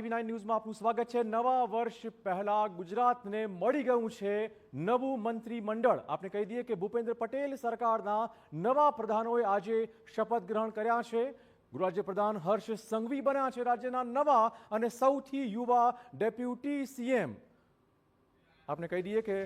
TV nine ન્યૂઝમાં આપનું સ્વાગત છે. નવા વર્ષ પહેલા ગુજરાતને મળી ગયું છે નવું મંત્રીમંડળ. આપણે કહી દઈએ કે ભૂપેન્દ્ર પટેલ સરકારના નવા પ્રધાનોએ આજે શપથ ગ્રહણ કર્યા છે. ગૃહ રાજ્ય પ્રધાન હર્ષ સંઘવી બન્યા છે રાજ્યના નવા અને સૌથી યુવા ડેપ્યુટી સીએમ. આપણે કહી દઈએ કે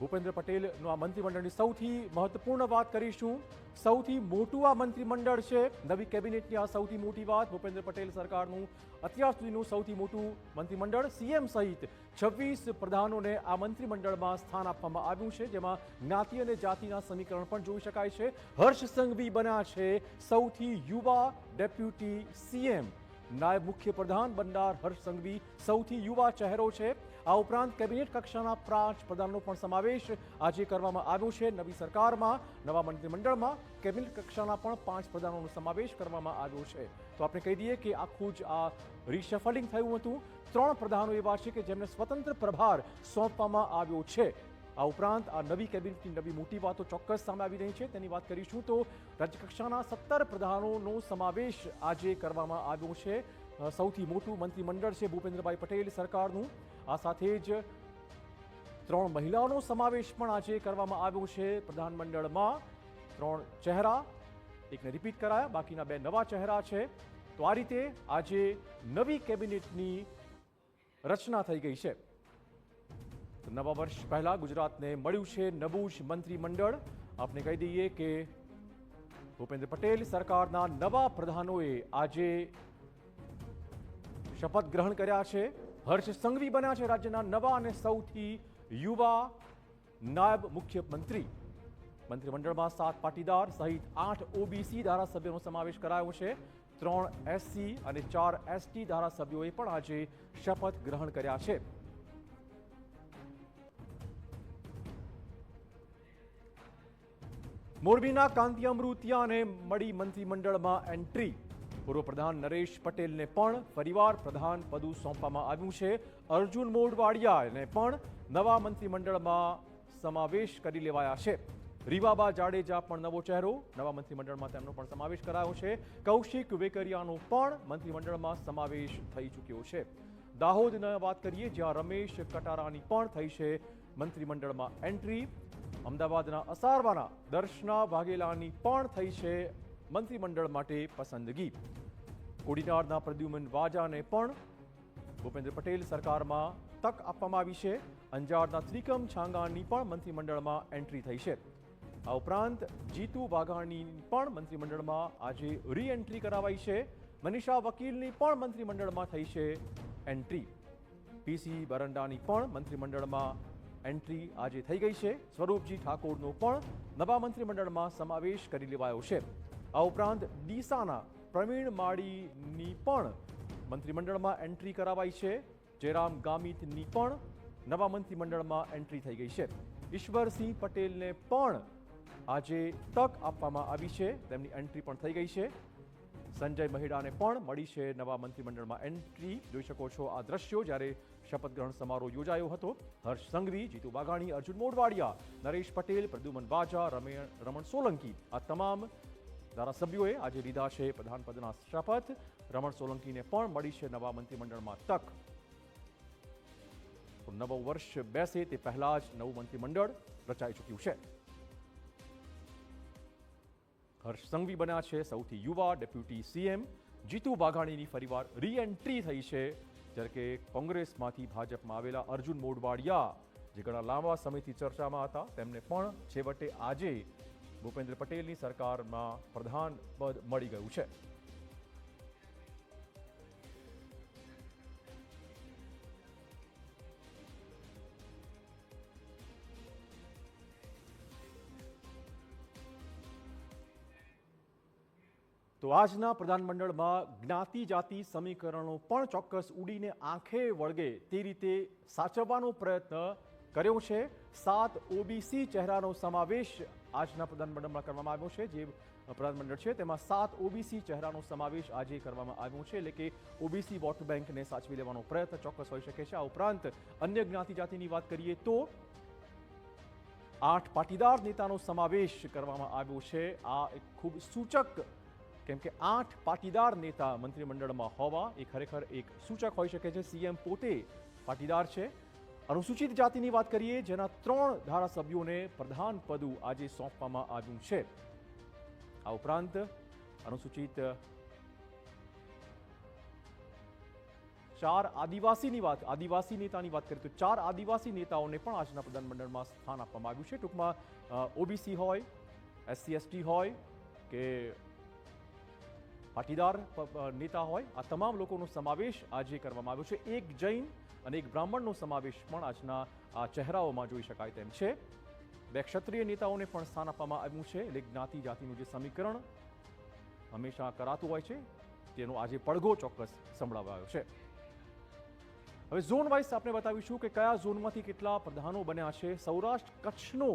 ભૂપેન્દ્ર પટેલનું આ મંત્રીમંડળની સૌથી મહત્વપૂર્ણ વાત કરીશું. સૌથી મોટું આ મંત્રીમંડળ છે. નવી કેબિનેટની આ સૌથી મોટી વાત ભૂપેન્દ્ર પટેલ સરકારનું. અત્યાર સુધીનું સૌથી મોટું મંત્રીમંડળ સીએમ સહિત છવ્વીસ પ્રધાનોને આ મંત્રીમંડળમાં સ્થાન આપવામાં આવ્યું છે. જેમાં જ્ઞાતિ અને જાતિના સમીકરણ પણ જોઈ શકાય છે. હર્ષ સંઘવી બન્યા છે સૌથી યુવા ડેપ્યુટી સીએમ. નાયબ મુખ્ય પ્રધાન બનનાર હર્ષ સંઘવી સૌથી યુવા ચહેરો છે. આ ઉપરાંત કેબિનેટ કક્ષાના પાંચ પ્રધાનનો પણ સમાવેશ આજે કરવામાં આવ્યો છે. નવી સરકારમાં, નવા મંત્રીમંડળમાં કેબિનેટ કક્ષાના પણ પાંચ પ્રધાનોનો સમાવેશ કરવામાં આવ્યો છે. તો આપણે કહી દઈએ કે આખું જ આ રિશફલિંગ થયું હતું. ત્રણ પ્રધાનો એવા છે કે જેમને સ્વતંત્ર પ્રભાર સોંપવામાં આવ્યો છે. આ ઉપરાંત આ નવી કેબિનેટની નવી મોટી વાતો ચોક્કસ સામે આવી રહી છે. તેની વાત કરીશું તો રાજ્યકક્ષાના સત્તર પ્રધાનોનો સમાવેશ આજે કરવામાં આવ્યો છે. સૌથી મોટું મંત્રીમંડળ છે ભૂપેન્દ્રભાઈ પટેલ સરકારનું. આ સાથે જ ત્રણ મહિલાઓનો સમાવેશ પણ આજે કરવામાં આવ્યો છે. પ્રધાનમંડળમાં ત્રણ ચહેરા, એકને રિપીટ કરાયા, બાકીના બે નવા ચહેરા છે. તો આ રીતે આજે નવી કેબિનેટની રચના થઈ ગઈ છે. નવા વર્ષ પહેલા ગુજરાતને મળ્યું છે નવું જ મંત્રીમંડળ. આપણે કહી દઈએ કે ભૂપેન્દ્ર પટેલ સરકારના નવા પ્રધાનોએ આજે શપથ ગ્રહણ કર્યા છે. હર્ષ સંઘવી બન્યા છે રાજ્યના નવા અને સૌથી યુવા નાયબ મુખ્યમંત્રી. મંત્રીમંડળમાં સાત પાટીદાર સહિત આઠ ઓબીસી ધારાસભ્યોનો સમાવેશ કરાયો છે. ત્રણ એસસી અને ચાર એસટી ધારાસભ્યોએ પણ આજે શપથ ગ્રહણ કર્યા છે. મોરબીના કાંતિ અમૃતિયાને મળી મંત્રીમંડળમાં એન્ટ્રી. પૂર્વ પ્રધાન નરેશ પટેલને પણ ફરીવાર પ્રધાન પદું સોંપવામાં આવ્યું છે. અર્જુન મોઢવાડિયાને પણ નવા મંત્રીમંડળમાં સમાવેશ કરી લેવાયા છે. રીવાબા જાડેજા પણ નવો ચહેરો, નવા મંત્રીમંડળમાં તેમનો પણ સમાવેશ કરાયો છે. કૌશિક વેકરિયાનો પણ મંત્રીમંડળમાં સમાવેશ થઈ ચૂક્યો છે. દાહોદની વાત કરીએ, જ્યાં રમેશ કટારાની પણ થઈ છે મંત્રીમંડળમાં એન્ટ્રી. અમદાવાદના અસારવાના દર્શના વાઘેલાની પણ થઈ છે મંત્રીમંડળ માટે પસંદગી. કોડીનારના પ્રદ્યુમન વાજાને પણ ભૂપેન્દ્ર પટેલ સરકારમાં તક આપવામાં આવી છે. અંજારના ત્રિકમ છાંગાની પણ મંત્રીમંડળમાં એન્ટ્રી થઈ છે. આ ઉપરાંત જીતુ વાઘાણીની પણ મંત્રીમંડળમાં આજે રી એન્ટ્રી કરાવાઈ છે. મનીષા વકીલની પણ મંત્રીમંડળમાં થઈ છે એન્ટ્રી. પીસી બરંડાની પણ મંત્રીમંડળમાં એન્ટ્રી આજે થઈ ગઈ છે. સ્વરૂપજી ઠાકોરનો પણ નવા મંત્રીમંડળમાં સમાવેશ કરી લેવાયો છે. આ ઉપરાંત ડીસાના પ્રવીણ માળીની પણ મંત્રીમંડળમાં એન્ટ્રી કરાવાઈ છે. જયરામ ગામિતની પણ નવા મંત્રીમંડળમાં એન્ટ્રી થઈ ગઈ છે. ઈશ્વરસિંહ પટેલને પણ આજે તક આપવામાં આવી છે. તેમની એન્ટ્રી પણ થઈ ગઈ છે. સંજય મહિડાને પણ મળી છે નવા મંત્રીમંડળમાં એન્ટ્રી. જોઈ શકો છો આ દ્રશ્યો જ્યારે શપથ ગ્રહણ સમારોહ યોજાયો હતો. હર્ષ સંઘવી, જીતુ વાઘાણી અર્જુન મોઢવાડિયા, નરેશ પટેલ, પ્રદ્યુમન બાજા રમે- રમણ સોલંકી આ તમામ ધારાસભ્યોએ આજે લીધા છે પ્રધાનપદના શપથ. રમણ સોલંકીને પણ મળી છે નવા મંત્રીમંડળમાં તક. નવું વર્ષ બેસે તે પહેલા જ નવું મંત્રીમંડળ રચાઈ ચૂક્યું છે. હર્ષ સંઘવી બન્યા છે સૌથી યુવા ડેપ્યુટી સીએમ. જીતુ વાઘાણીની ફરીવાર રી એન્ટ્રી થઈ છે. જ્યારે કે કોંગ્રેસમાંથી ભાજપમાં આવેલા અર્જુન મોઢવાડિયા, જે ઘણા લાંબા સમયથી ચર્ચામાં હતા, તેમને પણ છેવટે આજે ભૂપેન્દ્ર પટેલની સરકારમાં પ્રધાન પદ મળી ગયું છે. તો આજના પ્રધાનમંડળમાં જ્ઞાતિ જાતિ સમીકરણો પણ ચોક્કસ ઉડીને આંખે વળગે તે રીતે સાચવવાનો પ્રયત્ન કર્યો છે. સાત ઓબીસી ચહેરાનો સમાવેશ આજના પ્રધાનમંડળમાં કરવામાં આવ્યો છે. જે પ્રધાનમંડળ છે, તેમાં સાત ઓબીસી ચહેરાનો સમાવેશ આજે કરવામાં આવ્યો છે. એટલે કે ઓબીસી વોટ બેંકને સાચવી લેવાનો પ્રયત્ન ચોક્કસ હોઈ શકે છે. આ ઉપરાંત અન્ય જ્ઞાતિ જાતિની વાત કરીએ તો આઠ પાટીદાર નેતાનો સમાવેશ કરવામાં આવ્યો છે. આ એક ખૂબ સૂચક, કેમ કે આઠ પાટીદાર નેતા મંત્રીમંડળમાં હોવા એ ખરેખર એક સૂચક હોઈ શકે છે. સીએમ પોતે પાટીદાર છે. અનુસૂચિત જાતિની વાત કરીએ, જેના ત્રણ ધારાસભ્યોને પ્રધાન પદું આજે સોંપવામાં આવ્યું છે. આ ઉપરાંત અનુસૂચિત ચાર આદિવાસીની વાત, આદિવાસી નેતાની વાત કરીએ તો ચાર આદિવાસી નેતાઓને પણ આજના પ્રધાનમંડળમાં સ્થાન આપવામાં આવ્યું છે. ટૂંકમાં ઓબીસી હોય, એસસી, એસટી હોય કે પાટીદાર નેતા હોય. આ તમામ લોકોનો સમાવેશ આજે કરવામાં આવ્યો છે. એક જૈન અને એક બ્રાહ્મણનો સમાવેશ પણ આજના આ ચહેરાઓમાં જોઈ શકાય તેમ છે. બે ક્ષત્રિય નેતાઓને પણ સ્થાન આપવામાં આવ્યું છે. એટલે જ્ઞાતિ જાતિનું જે સમીકરણ હંમેશા કરાતું હોય છે, તેનો આજે પડઘો ચોક્કસ સંભળાવાયો છે. હવે ઝોન વાઇઝ આપણે બતાવીશું કે કયા ઝોનમાંથી કેટલા પ્રધાનો બન્યા છે. સૌરાષ્ટ્ર કચ્છનો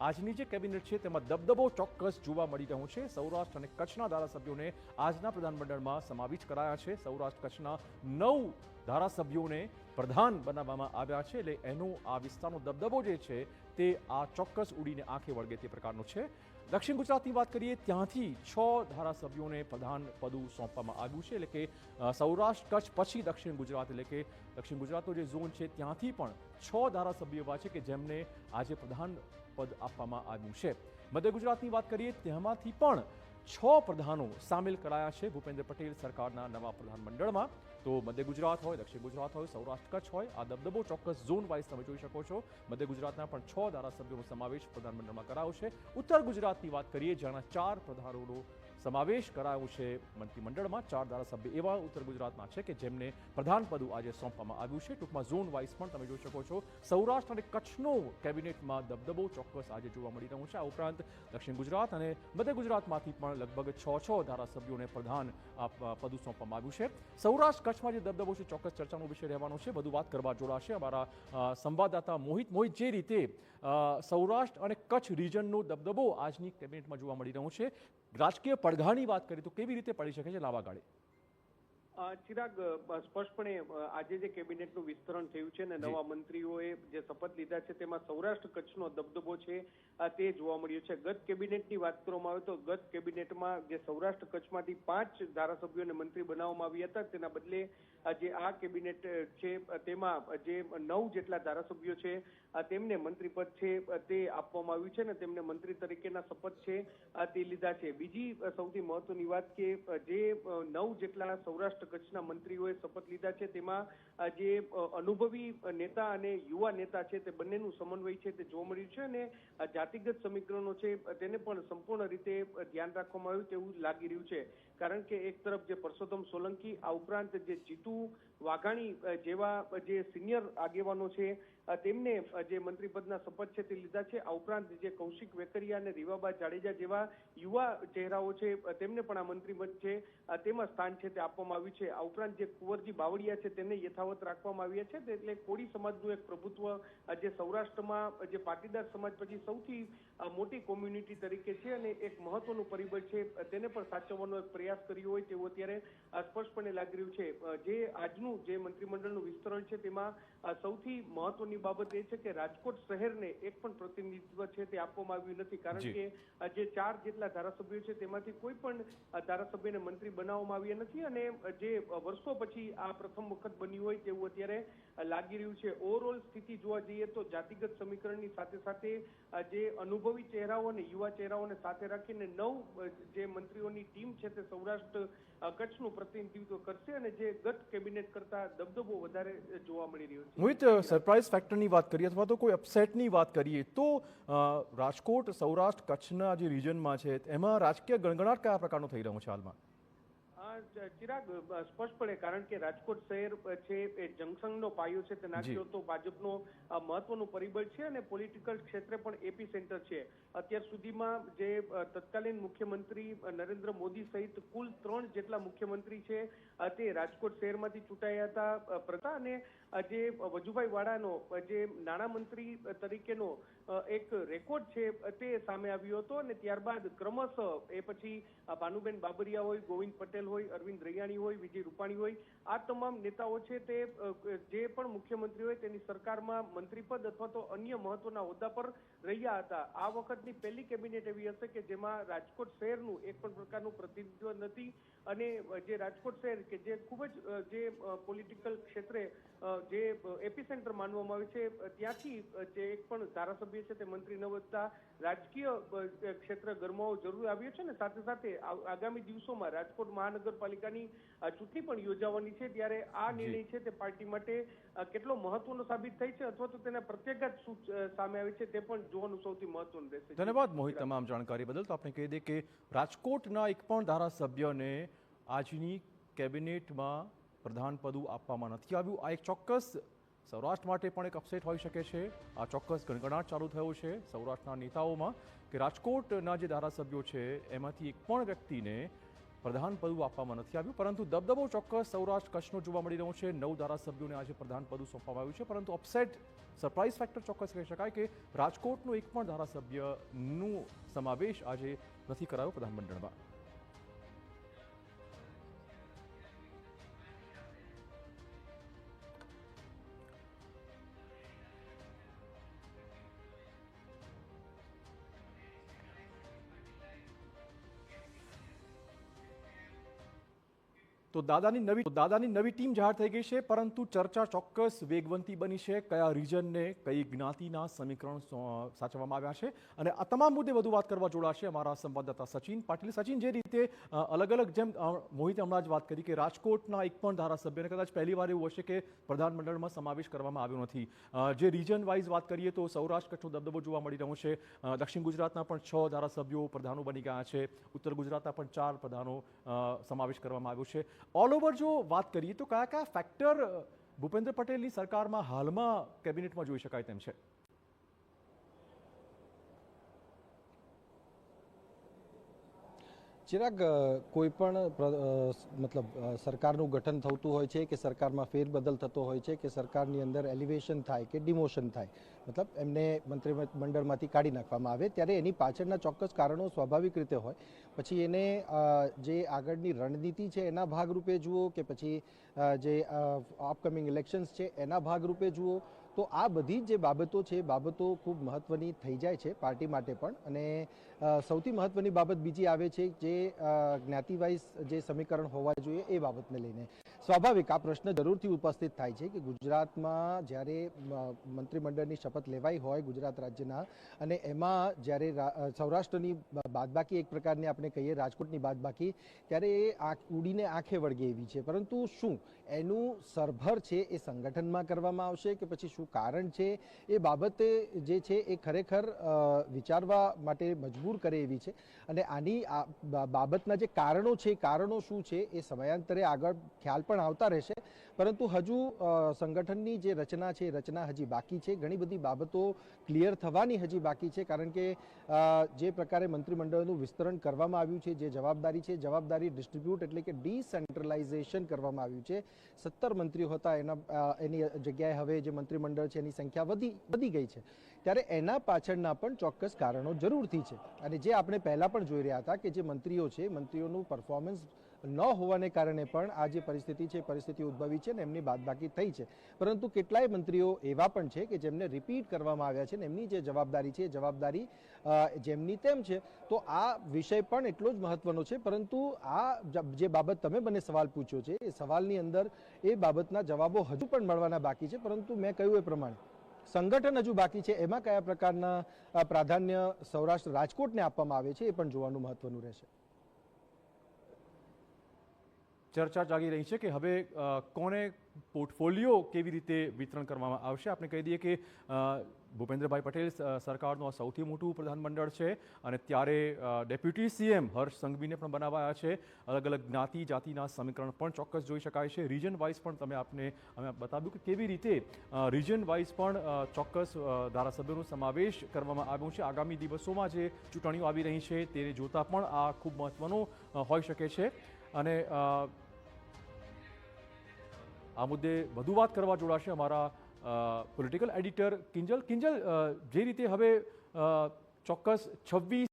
આજની જે કેબિનેટ છે તેમાં દબદબો ચોક્કસ જોવા મળી રહ્યો છે. સૌરાષ્ટ્ર અને કચ્છના ધારાસભ્યોને આજના પ્રધાનમંડળમાં સમાવિત કરાયા છે. સૌરાષ્ટ્ર કચ્છના નવ ધારાસભ્યોને પ્રધાન બનાવવામાં આવ્યા છે. એટલે એનો આ વિસ્તારનો દબદબો જે છે તે આ ચોક્કસ ઉડીને આંખે વળગે તે પ્રકારનો છે. દક્ષિણ ગુજરાતની વાત કરીએ, ત્યાંથી છ ધારાસભ્યોને પ્રધાન પદું સોંપવામાં આવ્યું છે. એટલે કે સૌરાષ્ટ્ર, કચ્છ, પછી દક્ષિણ ગુજરાત. એટલે કે, દક્ષિણ ગુજરાતનો જે ઝોન છે, ત્યાંથી પણ છ ધારાસભ્યો એવા છે કે જેમને આજે પ્રધાન પદ આપવામાં આવ્યું છે. મધ્ય ગુજરાતની વાત કરીએ તેમાંથી પણ છ પ્રધાનો સામેલ કરાયા છે. ભૂપેન્દ્ર પટેલ સરકારના નવા પ્રધાનમંડળમાં. તો મધ્ય ગુજરાત હોય, દક્ષિણ ગુજરાત હોય, સૌરાષ્ટ્ર કચ્છ હોય, આ દબદબો ચોક્કસ ઝોન વાઇઝ તમે જોઈ શકો છો. મધ્ય ગુજરાતના પણ છ ધારાસભ્યોનો સમાવેશ પ્રધાનમંડળમાં કરાયો છે. ઉત્તર ગુજરાતની વાત કરીએ જેના ચાર પ્રધાનોનો સમાવેશ કરાયો છે મંત્રીમંડળમાં ચાર ધારાસભ્ય એવા ઉત્તર ગુજરાતના છે કે જેમને પ્રધાન પદું આજે સોંપવામાં આવ્યું છે. ટૂંકમાં ઝોન વાઇઝ પણ તમે જોઈ શકો છો. સૌરાષ્ટ્ર અને કચ્છનો કેબિનેટમાં દબદબો ચોક્કસ આજે જોવા મળી રહ્યો છે. આ ઉપરાંત દક્ષિણ ગુજરાત અને મધ્ય ગુજરાતમાંથી પણ લગભગ છ છ ધારાસભ્યોને પ્રધાન પદું સોંપવામાં આવ્યું છે. સૌરાષ્ટ્ર કચ્છમાં જે દબદબો છે ચોક્કસ ચર્ચાનો વિષય રહેવાનો છે. વધુ વાત કરવા જોડાશે અમારા સંવાદદાતા મોહિત. મોહિત, જે રીતે સૌરાષ્ટ્ર અને કચ્છ રિજનનો દબદબો આજની કેબિનેટમાં જોવા મળી રહ્યો છે. રાજકીય પડઘાની વાત કરીએ તો કેવી રીતે પડી શકે છે લાંબા ગાળે ચિરાગ સ્પષ્ટપણે આજે જે કેબિનેટનું વિસ્તરણ થયું છે ને નવા મંત્રીઓએ જે શપથ લીધા છે તેમાં સૌરાષ્ટ્ર કચ્છનો દબદબો છે તે જોવા મળ્યો છે. ગત કેબિનેટની વાત કરવામાં આવે તો ગત કેબિનેટમાં જે સૌરાષ્ટ્ર કચ્છમાંથી પાંચ ધારાસભ્યોને મંત્રી બનાવવામાં આવ્યા હતા તેના બદલે જે આ કેબિનેટ છે તેમાં જે નવ જેટલા ધારાસભ્યો છે તેમને મંત્રી પદ છે તે આપવામાં આવ્યું છે ને તેમને મંત્રી તરીકેના શપથ છે તે લીધા છે. બીજી સૌથી મહત્વની વાત કે જે નવ જેટલા સૌરાષ્ટ્ર કચ્છના મંત્રીઓએ શપથ લીધા છે. તેમાં જે અનુભવી નેતા અને યુવા નેતા છે તે બંનેનું સમન્વય છે તે જોવા મળ્યું છે અને જાતિગત સમીકરણો છે તેને પણ સંપૂર્ણ રીતે ધ્યાન રાખવામાં આવ્યું તેવું લાગી રહ્યું છે. કારણ કે એક તરફ જે પરસોત્તમ સોલંકી, આ ઉપરાંત જે જીતુ વાઘાણી જેવા જે સિનિયર આગેવાનો છે તેમને જે જે મંત્રીપદના શપથ છે તે લીધા છે. આ ઉપરાંત જે કૌશિક વેકરિયા અને રીવાબા જાડેજા જેવા યુવા ચહેરાઓ છે તેમને પણ આ મંત્રીપદ છે તેમાં સ્થાન છે તે આપવામાં આવ્યું છે. આ ઉપરાંત જે કુંવરજી બાવળિયા છે તેને યથાવત રાખવામાં આવ્યા છે. એટલે કોળી સમાજનું એક પ્રભુત્વ જે સૌરાષ્ટ્રમાં જે પાટીદાર સમાજ પછી સૌથી મોટી કોમ્યુનિટી તરીકે છે અને એક મહત્વનું પરિબળ છે તેને પણ સાચવવાનો એક પ્રયાસ કર્યો હોય તેવું અત્યારે સ્પષ્ટપણે લાગી રહ્યું છે. જે આજનું જે મંત્રીમંડળનું વિસ્તરણ છે તેમાં સૌથી મહત્વની બાબત એ છે કે રાજકોટ શહેરને એક પણ પ્રતિનિધિત્વ છે તે આપવામાં આવ્યું નથી. કારણ કે જે ચાર જેટલા ધારાસભ્યો છે તેમાંથી કોઈ પણ ધારાસભ્યને મંત્રી બનાવવામાં આવ્યા નથી અને જે વર્ષો પછી આ પ્રથમ વખત બન્યું હોય તેવું અત્યારે લાગી રહ્યું છે. ઓવરઓલ સ્થિતિ જોવા જઈએ તો જાતિગત સમીકરણની સાથે સાથે જે અનુભવી ચહેરાઓ અને યુવા ચહેરાઓને સાથે રાખીને નવ જે મંત્રીઓની ટીમ છે તે સૌરાષ્ટ્ર કચ્છનું પ્રતિનિધિત્વ કરશે અને જે ગત કેબિનેટ કરતા દબદબો વધારે જોવા મળી રહ્યો છે. મોહિત સરપ્રાઇઝ ફેક્ટરની વાત કરીએ અથવા તો કોઈ અપસેટની વાત કરીએ તો રાજકોટ, સૌરાષ્ટ્ર, કચ્છના જે રિજનમાં છે, એમાં રાજકીય ગણગણાટ કયા પ્રકારનો થઈ રહ્યો છે હાલમાં? ચિરાગ સ્પષ્ટપણે કારણ કે રાજકોટ શહેર છે એ જંકશનનો પાયો છે તે નાખ્યો તો ભાજપનો મહત્વનું પરિબળ છે અને પોલિટિકલ ક્ષેત્રે પણ એપી સેન્ટર છે. અત્યાર સુધીમાં જે તત્કાલીન મુખ્યમંત્રી નરેન્દ્ર મોદી સહિત કુલ ત્રણ જેટલા મુખ્યમંત્રી છે તે રાજકોટ શહેરમાંથી ચૂંટાયા હતા. પ્રતા અને જે વજુભાઈ વાળાનો જે નાણામંત્રી તરીકેનો એક રેકોર્ડ છે તે સામે આવ્યો હતો અને ત્યારબાદ ક્રમશઃ એ પછી ભાનુબેન બાબરિયા હોય ગોવિંદ પટેલ હોય, અરવિંદ રૈયાણી હોય, વિજય રૂપાણી હોય, આ તમામ નેતાઓ છે તે જે પણ મુખ્યમંત્રી હોય તેની સરકારમાં મંત્રીપદ અથવા તો અન્ય મહત્વના હોદ્દા પર રહ્યા હતા. આ વખતની પહેલી કેબિનેટ એવી હશે કે જેમાં રાજકોટ શહેરનું એક પણ પ્રકારનું પ્રતિનિધિત્વ નથી અને જે રાજકોટ શહેર કે જે ખૂબ જ જે પોલિટિકલ ક્ષેત્રે જે એપિસેન્ટર માનવામાં આવે છે ત્યાંથી જે એક પણ ધારાસભ્ય છે તે મંત્રી ન વધતા રાજકીય ક્ષેત્ર ગરમાવો જરૂર આવ્યો છે ને સાથે સાથે આગામી દિવસોમાં રાજકોટ મહાનગરપાલિકાની ચૂંટણી પણ યોજાવાની છે. ત્યારે આ નિર્ણય છે તે પાર્ટી માટે કેટલો મહત્વનો સાબિત થાય છે અથવા તો તેના પ્રત્યાઘાત શું સામે આવે છે તે પણ જોવાનું સૌથી મહત્વનું રહેશે. ધન્યવાદ મોહિત તમામ જાણકારી બદલ. તો આપણે કહી દઈએ કે રાજકોટના એક પણ ધારાસભ્યને આજની કેબિનેટમાં પ્રધાન પદું આપવામાં નથી આવ્યું. આ એક ચોક્કસ સૌરાષ્ટ્ર માટે પણ એક અપસેટ હોઈ શકે છે. આ ચોક્કસ ગણગણાટ ચાલુ થયો છે સૌરાષ્ટ્રના નેતાઓમાં કે રાજકોટના જે ધારાસભ્યો છે એમાંથી એક પણ વ્યક્તિને પ્રધાન પદું આપવામાં નથી આવ્યું, પરંતુ દબદબો ચોક્કસ સૌરાષ્ટ્ર કચ્છનો જોવા મળી રહ્યો છે. નવ ધારાસભ્યોને આજે પ્રધાન પદું સોંપવામાં આવ્યું છે, પરંતુ અપસેટ સરપ્રાઇઝ ફેક્ટર ચોક્કસ કહી શકાય કે રાજકોટનું એક પણ ધારાસભ્યનું સમાવેશ આજે નથી કરાયો પ્રધાનમંડળમાં. તો દાદાની નવી દાદાની નવી ટીમ જાહેર થઈ ગઈ છે, પરંતુ ચર્ચા ચોક્કસ વેગવંતી બની છે કયા રિજનને કઈ જ્ઞાતિના સમીકરણ સાચવવામાં આવ્યા છે. અને આ તમામ મુદ્દે વધુ વાત કરવા જોડાશે અમારા સંવાદદાતા સચિન પાટીલ. સચિન, જે રીતે અલગ અલગ જેમ મોહિતે હમણાં જ વાત કરી કે રાજકોટના એક પણ ધારાસભ્યને કદાચ પહેલી વાર એવું હશે કે પ્રધાનમંડળમાં સમાવેશ કરવામાં આવ્યો નથી. જે રિજન વાઇઝ વાત કરીએ તો સૌરાષ્ટ્ર કચ્છનો દબદબો જોવા મળી રહ્યો છે. દક્ષિણ ગુજરાતના પણ છ ધારાસભ્યો પ્રધાનો બની ગયા છે. ઉત્તર ગુજરાતના પણ ચાર પ્રધાનો સમાવેશ કરવામાં આવ્યો છે. ઓલ ઓવર જો વાત કરીએ તો કયા કયા ફેક્ટર ભૂપેન્દ્ર પટેલની સરકારમાં હાલમાં કેબિનેટમાં જોઈ શકાય તેમ છે? ચિરાગ કોઈ પણ મતલબ સરકારનું ગઠન થતું હોય છે કે સરકારમાં ફેરબદલ થતો હોય છે કે સરકારની અંદર એલિવેશન થાય કે ડિમોશન થાય, મતલબ એમને મંત્રીમંડળમાંથી કાઢી નાખવામાં આવે, ત્યારે એની પાછળના ચોક્કસ કારણો સ્વાભાવિક રીતે હોય. પછી એને જે આગળની રણનીતિ છે એના ભાગરૂપે જુઓ કે પછી જે અપકમિંગ ઇલેક્શન્સ છે એના ભાગરૂપે જુઓ, તો આ બધી જે બાબતો છે બાબતો ખૂબ મહત્વની થઈ જાય છે પાર્ટી માટે પણ. અને સૌથી મહત્વની બાબત બીજી આવે છે જે જ્ઞાતિવાઇઝ જે સમીકરણ હોવા જોઈએ એ બાબતને લઈને. સ્વાભાવિક આ પ્રશ્ન જરૂરથી ઉપસ્થિત થાય છે કે ગુજરાતમાં જ્યારે મંત્રીમંડળની શપથ લેવાઈ હોય ગુજરાત રાજ્યના અને એમાં જ્યારે સૌરાષ્ટ્રની બાદબાકી એક પ્રકારની આપણે કહીએ રાજકોટની બાદબાકી, ત્યારે એ આંખ, ઉડીને આંખે વળગે એવી છે. પરંતુ શું એનું સરભર છે એ સંગઠનમાં કરવામાં આવશે કે પછી શું કારણ છે એ બાબતે જે છે એ ખરેખર વિચારવા માટે મજબૂર કરે એવી છે. અને આની બાબતના જે કારણો છે, કારણો શું છે, એ સમયાંતરે આગળ ખ્યાલ પણ આવતા રહેશે. પરંતુ હજુ સંગઠનની જે રચના છે રચના હજી બાકી છે. ઘણી બધી બાબતો ક્લિયર થવાની હજી બાકી છે. કારણ કે જે પ્રકારે મંત્રીમંડળનું વિસ્તરણ કરવામાં આવ્યું છે, જે જવાબદારી છે, જવાબદારી ડિસ્ટ્રીબ્યુટ એટલે કે ડિસેન્ટ્રલાઇઝેશન કરવામાં આવ્યું છે. સત્તર મંત્રીઓ હતા, એના એની જગ્યાએ હવે જે મંત્રીમંડળ છે, એની સંખ્યા વધી વધી ગઈ છે. ત્યારે એના પાછળના પણ ચોક્કસ કારણો જરૂરથી છે. અને જે આપણે પહેલા પણ જોઈ રહ્યા હતા કે જે મંત્રીઓ છે, મંત્રીઓનું પરફોર્મન્સ ન હોવાને કારણે પણ આ જે પરિસ્થિતિ છે પરિસ્થિતિ ઉદ્ભવી છે ને એમની બાદબાકી થઈ છે. પરંતુ કેટલાય મંત્રીઓ એવા પણ છે કે જેમને રિપીટ કરવામાં આવ્યા છે ને એમની જે જવાબદારી છે જવાબદારી જેમની તેમ છે, તો આ વિષય પણ એટલો જ મહત્વનો છે. પરંતુ આ જે બાબત તમે મને સવાલ પૂછ્યો છે, એ સવાલની અંદર એ બાબતના જવાબો હજુ પણ મળવાના બાકી છે. પરંતુ મેં કહ્યું એ પ્રમાણે સંગઠન હજુ બાકી છે. એમાં કયા પ્રકારના પ્રાધાન્ય સૌરાષ્ટ્ર રાજકોટને આપવામાં આવે છે એ પણ જોવાનું મહત્વનું રહેશે. ચર્ચા જાગી રહી છે કે હવે કોને પોર્ટફોલિયો કેવી રીતે વિતરણ કરવામાં આવશે? આપણે કહી દઈએ કે ભૂપેન્દ્રભાઈ પટેલ સરકારનું આ સૌથી મોટું પ્રધાનમંડળ છે અને ત્યારે ડેપ્યુટી સીએમ હર્ષ સંઘવીને પણ બનાવાયા છે. અલગ અલગ જ્ઞાતિ, જાતિના સમીકરણ પણ ચોક્કસ જોઈ શકાય છે. રિજન વાઇઝ પણ તમે આપને, અમે બતાવ્યું કે કેવી રીતે રિજન વાઇઝ પણ ચોક્કસ ધારાસભ્યોનો સમાવેશ કરવામાં આવ્યો છે. આગામી દિવસોમાં જે ચૂંટણીઓ આવી રહી છે તેને જોતા પણ આ ખૂબ મહત્ત્વનું હોઈ શકે છે. અને આ મુદ્દે વધુ વાત કરવા જોડાશે અમારા પોલિટિકલ એડિટર કિંજલ. કિંજલ જે રીતે હવે ચોક્કસ છવ્વીસ